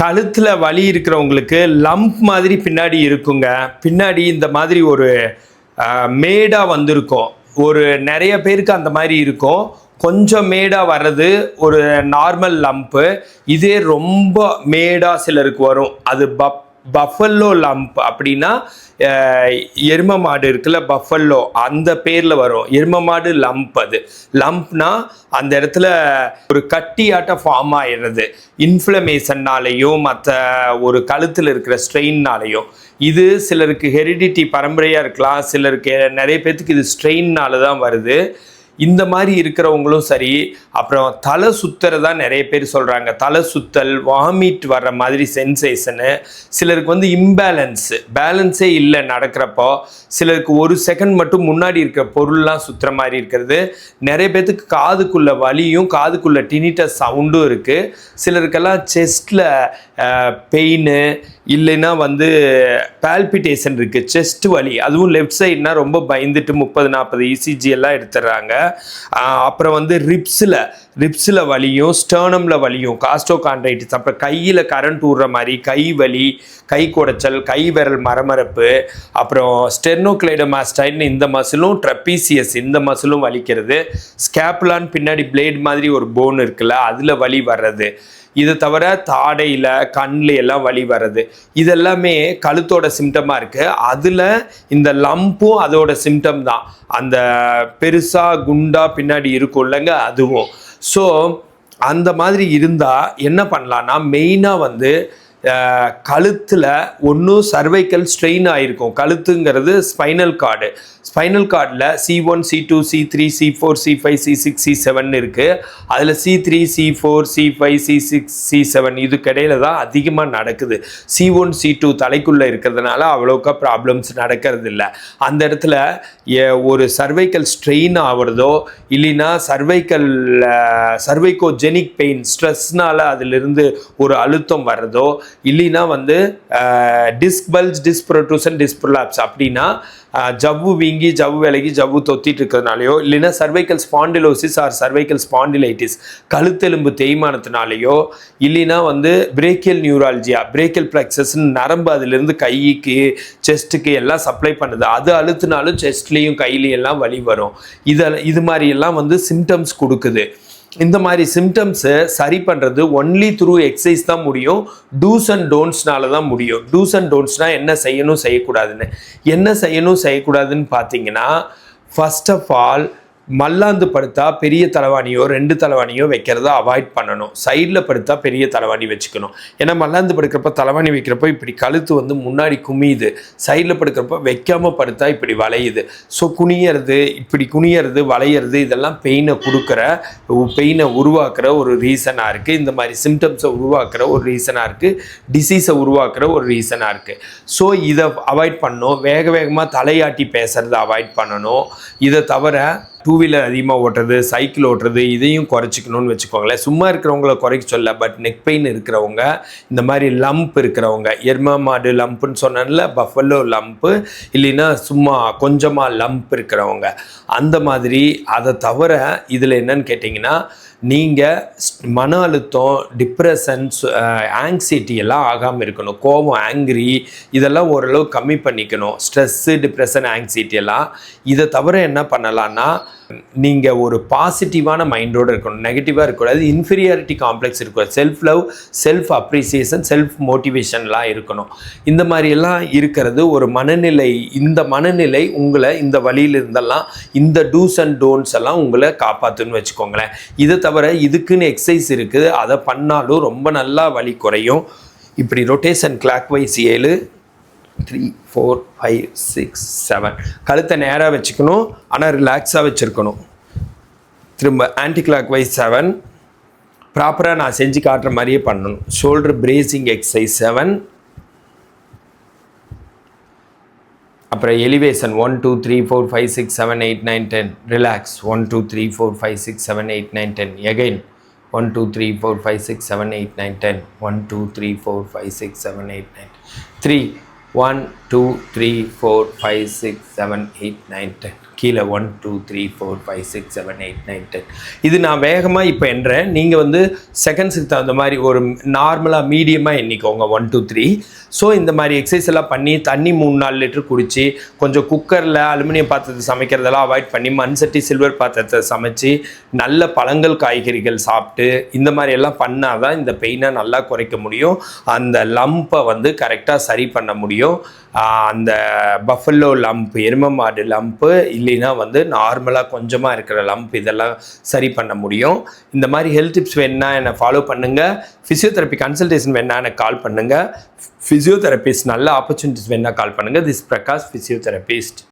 கழுத்தில் வலி இருக்கிறவங்களுக்கு லம்ப் மாதிரி பின்னாடி இருக்குங்க. பின்னாடி இந்த மாதிரி ஒரு மேடாக வந்திருக்கும். ஒரு நிறைய பேருக்கு அந்த மாதிரி இருக்கும். கொஞ்சம் மேடாக வர்றது ஒரு நார்மல் லம்ப்பு இதே ரொம்ப மேடாக சிலருக்கு வரும். அது பப் பஃபல்லோ லம்ப் அப்படின்னா எரும மாடு இருக்குல்ல பஃபல்லோ அந்த பேரில் வரும். எரும மாடு லம்ப் அது. லம்ப்னா அந்த இடத்துல ஒரு கட்டியாட்டம் ஃபார்ம் ஆயிடுறது. இன்ஃப்ளமேஷன்னாலையும் மற்ற ஒரு கழுத்தில் இருக்கிற ஸ்ட்ரெயின்னாலேயும் இது சிலருக்கு ஹெரிடிட்டி பரம்பரையாக இருக்கலாம். சிலருக்கு நிறைய பேர்த்துக்கு இது ஸ்ட்ரெயின்னால தான் வருது. இந்த மாதிரி இருக்கிறவங்களும் சரி அப்புறம் தலை சுத்துறதா நிறைய பேர் சொல்கிறாங்க தலை சுத்தல் வாமிட் வர்ற மாதிரி சென்சேஷனு சிலருக்கு வந்து இம்பேலன்ஸு பேலன்ஸே இல்லை நடக்கிறப்போ சிலருக்கு ஒரு செகண்ட் மட்டும் முன்னாடி இருக்கிற பொருள்லாம் சுற்றுற மாதிரி இருக்கிறது. நிறைய பேர்த்துக்கு காதுக்குள்ள வலியும் காதுக்குள்ள டினிட்ட சவுண்டும் இருக்குது சிலருக்கெல்லாம் செஸ்டில் பெயின் இல்லைன்னா வந்து பால்பிட்டேஷன் இருக்குது செஸ்ட் வலி. அதுவும் லெஃப்ட் சைட்னா ரொம்ப பயந்துட்டு முப்பது நாற்பது இசிஜி எல்லாம் எடுத்துடுறாங்க. அப்புறம் வந்து ரிப்ஸில் ரிப்ஸில் வலியும் ஸ்டர்னமில் வலியும் காஸ்டோ கான்ட்ரைட்டிஸ் அப்புறம் கையில் கரண்ட் ஊடுற மாதிரி கை வலி கை குடைச்சல் கை விரல் மரமரப்பு. அப்புறம் ஸ்டெர்னோக்ளைடமாஸ்டைன் இந்த மசிலும் ட்ரப்பீசியஸ் இந்த மசிலும் வலிக்கிறது. ஸ்கேப்லான் பின்னாடி பிளேட் மாதிரி ஒரு போன் இருக்குல்ல அதில் வலி வர்றது. இது தவிர தாடையில் கண்ணில் எல்லாம் வலி வர்றது. இதெல்லாமே கழுத்தோட சிம்டமாக இருக்குது அதில் இந்த லம்பும் அதோட சிம்டம் தான். அந்த பெருசாக குண்டா பின்னாடி இருக்கும் இல்லைங்க அதுவும். ஸோ அந்த மாதிரி இருந்தால் என்ன பண்ணலான்னா மெயினாக வந்து கழுத்தில் ஒன்றும் சர்வைக்கல் ஸ்ட்ரெயின் ஆகிருக்கும் கழுத்துங்கிறது ஸ்பைனல் கார்டு ஸ்பைனல் கார்டில் C one C two C three C four C five C six C seven இருக்குது அதில் C three C four C five C six C seven இதுக்கிடையில தான் அதிகமாக நடக்குது. சி ஒன் சி டூ தலைக்குள்ளே இருக்கிறதுனால அவ்வளோக்கா ப்ராப்ளம்ஸ் நடக்கிறது இல்லை அந்த இடத்துல ஒரு சர்வைக்கல் ஸ்ட்ரெயின் ஆகிறதோ இல்லைன்னா சர்வைக்கல் சர்வைக்கோஜெனிக் பெயின் ஸ்ட்ரெஸ்னால அதிலிருந்து ஒரு அழுத்தம் வர்றதோ இல்லைன்னா வந்து டிஸ்க் பல்ஸ் டிஸ்ப்ரோட்ரூசன் டிஸ்ப்ரொலாப்ஸ் அப்படின்னா ஜவ்வு வீங்கி ஜவ்வு விலகி ஜவ்வு தொத்திட்டு இருக்கிறதுனாலையோ இல்லைன்னா cervical spondylosis or cervical spondylitis கழுத்தெலும்பு தேய்மானத்தினாலேயோ இல்லைன்னா வந்து பிரேக்கியல் நியூராலஜியா பிரேக்கியல் பிளக்சஸ்ன்னு நரம்பு அதிலிருந்து கைக்கு செஸ்ட்டுக்கு எல்லாம் சப்ளை பண்ணுது. அது அழுத்தினாலும் செஸ்ட்லேயும் கையிலையும் எல்லாம் வலி வரும். இதெல்லாம் இது மாதிரியெல்லாம் வந்து சிம்டம்ஸ் கொடுக்குது. இந்த மாதிரி சிம்டம்ஸை சரி பண்ணுறது ஒன்லி த்ரூ எக்ஸசைஸ் தான் முடியும். டூஸ் அண்ட் டோன்ட்ஸ்னால தான் முடியும். டூஸ் அண்ட் டோன்ட்ஸ்னால் என்ன செய்யணும் செய்யக்கூடாதுன்னு. என்ன செய்யணும் செய்யக்கூடாதுன்னு பார்த்தீங்கன்னா ஃபஸ்ட் ஆஃப் ஆல் மல்லாந்து படுத்தா பெரிய தலைவாணியோ ரெண்டு தலைவாணியோ வைக்கிறத அவாய்ட் பண்ணணும். சைடில் படுத்தா பெரிய தலைவாணி வச்சுக்கணும். ஏன்னா மல்லாந்து படுக்கிறப்ப தலைவாணி வைக்கிறப்போ இப்படி கழுத்து வந்து முன்னாடி குமியுது. சைடில் படுக்கிறப்ப வைக்காமல் படுத்தா இப்படி வளையுது. ஸோ குனியறது இப்படி குனியறது வளையிறது இதெல்லாம் பெயினை கொடுக்குற பெயினை உருவாக்குற ஒரு ரீசனாக இருக்குது இந்த மாதிரி சிம்டம்ஸை உருவாக்குற ஒரு ரீசனாக இருக்குது டிசீஸை உருவாக்குற ஒரு ரீசனாக இருக்குது ஸோ இதை அவாய்ட் பண்ணணும். வேக வேகமாக தலையாட்டி பேசுகிறத அவாய்ட் பண்ணணும். இதை தவிர டூ வீலர் அதிகமாக ஓட்டுறது சைக்கிள் ஓட்டுறது இதையும் குறைச்சிக்கணும்னு வச்சுக்கோங்களேன். சும்மா இருக்கிறவங்கள குறைக்க சொல்ல பட் நெக் பெயின் இருக்கிறவங்க இந்த மாதிரி லம்ப் இருக்கிறவங்க எரும மாடு லம்ப்புன்னு சொன்னால பஃபல்லோ லம்ப்பு இல்லைன்னா சும்மா கொஞ்சமாக லம்ப் இருக்கிறவங்க அந்த மாதிரி அதை தவிர இதில் என்னன்னு கேட்டிங்கன்னா நீங்கள் மன அழுத்தம் டிப்ரெஷன்ஸ் ஆங்ஸைட்டி எல்லாம் ஆகாமல் இருக்கணும். கோபம் ஆங்க்ரி இதெல்லாம் ஓரளவு கம்மி பண்ணிக்கணும். ஸ்ட்ரெஸ்ஸு டிப்ரெஷன் ஆங்ஸைட்டி எல்லாம். இதை தவிர என்ன பண்ணலான்னா நீங்கள் ஒரு பாசிட்டிவான மைண்டோடு இருக்கணும். நெகட்டிவாக இருக்கக்கூடாது. இன்ஃபீரியாரிட்டி காம்ப்ளெக்ஸ் இருக்கக்கூடாது. Self love self appreciation self மோட்டிவேஷன்லாம் இருக்கணும். இந்த மாதிரி எல்லாம் இருக்கிறது ஒரு மனநிலை இந்த மனநிலை உங்களை இந்த வழியில இருந்தெல்லாம் இந்த டூஸ் அண்ட் டோன்ட்ஸ் எல்லாம் உங்களை காப்பாற்றுன்னு வச்சுக்கோங்களேன். இதை தவிர இதுக்குன்னு எக்ஸசைஸ் இருக்குது. அதை பண்ணாலும் ரொம்ப நல்லா வலி குறையும். இப்படி ரொட்டேஷன் கிளாக் வைஸ் ஏழு three four five six seven கழுத்தை நேராக வச்சுக்கணும். ஆனால் ரிலாக்ஸாக வச்சுருக்கணும். திரும்ப ஆன்டி கிளாக் வைஸ் செவன் ப்ராப்பராக நான் செஞ்சு காட்டுற மாதிரியே பண்ணணும். ஷோல்டர் பிரேசிங் எக்ஸசைஸ் செவன் அப்புறம் elevation one two three four five six seven eight nine ten relax one two three four five six seven eight nine ten again one two three four five six seven eight nine ten one two three four five six seven eight nine three one two three four five six seven eight nine ten கீழே one two three four five six seven eight nine ten இது நான் வேகமாக இப்போ எண்றேன் நீங்கள் வந்து செகண்ட்ஸுக்கு தகுந்த மாதிரி ஒரு நார்மலாக மீடியமாக எண்ணிக்கோங்க. ஒன் டூ த்ரீ ஸோ இந்த மாதிரி எக்ஸசைஸ் எல்லாம் பண்ணி தண்ணி மூணு நாலு லிட்டர் குடித்து கொஞ்சம் குக்கரில் அலுமினியம் பாத்திரத்தை சமைக்கிறதெல்லாம் அவாய்ட் பண்ணி மண் சட்டி சில்வர் பாத்திரத்தை சமைச்சு நல்ல பழங்கள் காய்கறிகள் சாப்பிட்டு இந்த மாதிரி எல்லாம் பண்ணால் தான் இந்த பெயினை நல்லா குறைக்க முடியும். அந்த லம்பை வந்து கரெக்டாக சரி பண்ண முடியும். அந்த பஃபல்லோ லம்ப் எரும மாடு லம்ப்பு இல்லைன்னா வந்து நார்மலாக கொஞ்சமாக இருக்கிற லம்ப் இதெல்லாம் சரி பண்ண முடியும். இந்த மாதிரி ஹெல்த் டிப்ஸ் வேணுன்னா என்னை ஃபாலோ பண்ணுங்கள் ஃபிசியோதெரப்பி கன்சல்டேஷன் வேணா எனக்கு கால் பண்ணுங்கள் ஃபிசியோதெரபிஸ்ட் நல்ல ஆப்பர்ச்சுனிட்டிஸ் வேணா கால் பண்ணுங்கள் திஸ் பிரகாஷ் ஃபிசியோதெரபிஸ்ட்